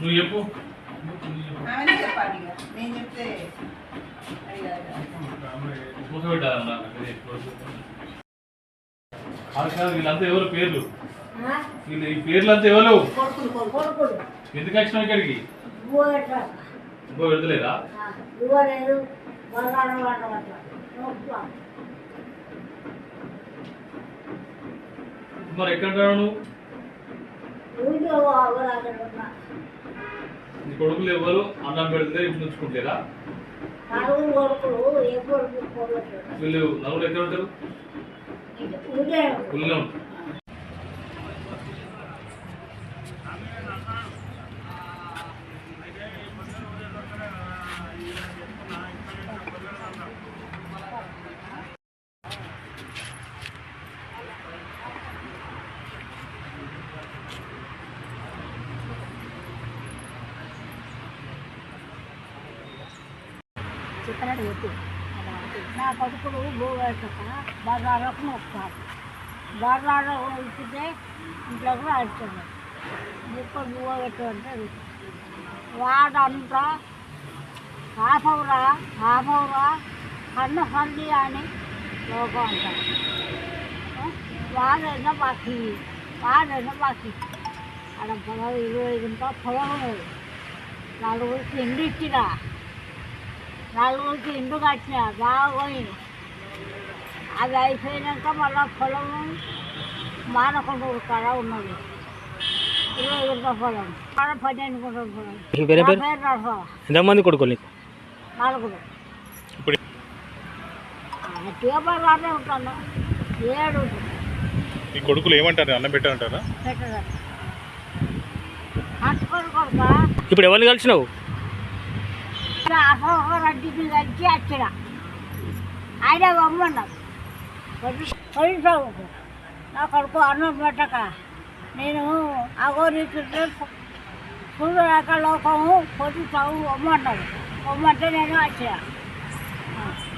నువ్వు చెప్పు. వీళ్ళంతా ఎవరు పేర్లు? వీళ్ళు ఈ పేర్లంతా ఎవరు? ఎందుకు వచ్చినావు ఇక్కడికి? ఇంకో పెడతలేదా బువ్వ లేదు బలగాడ వాట వాట నొప్ప మరి ఎక్కడ నీ కొడుకులు ఎవరు? అన్నం పెడితే ఉంచుకుంటారా కొడుకు కొడుకు. వీళ్ళు నలుగురు ఎక్కడ ఉంటారు? ఊళ్ళో ఉంటారు. చెప్పినట్టు చెప్పు. నా కొడుకుడు భూవేసక బర్రాలకు నొప్పారు బర్రాలు ఇచ్చితే ఇంట్లో కూడా అడుగుతున్నారు ఇప్పుడు భూవ అంటే వాడంతా హాఫ్ అవరా హాఫ్ అవరా కన్ను హల్లి అని లోకం అంటారు. వాడైనా బాకీ వాడైనా బాకీ అక్కడ పొలం ఇరవై గుంట పొలం ఉన్నది. నలుగురికి ఇండు నలుగురికి ఇండు కట్టిన బాగా పోయింది అది అయిపోయినాక మళ్ళీ పొలం మానకుండా కాడ ఉన్నది. ఇరవై గుంట పొలం. కాడ పన్నెండు గుంటల పొలం. ఎంతమంది కొడుకులు నీకు? నలుగురు. ఇప్పుడు ట్యూబర్లోనే ఉంటాను. ఏడు. ఈ కొడుకులు ఏమంటారు? అన్నం పెట్టారంటారా కొడుక? ఇప్పుడు ఎవరిని కలిసినావు? అసలు రెడ్డికి కలిసి వచ్చిన ఆయన బొమ్మన్నాడు పోలీసు నా కొడుకు అన్నం పెట్టక. నేను అగోరిస్తుంటే సూర్యరేఖ లోకము పొద్దు చదువు బొమ్మన్నాడు బొమ్మంటే నేను వచ్చిన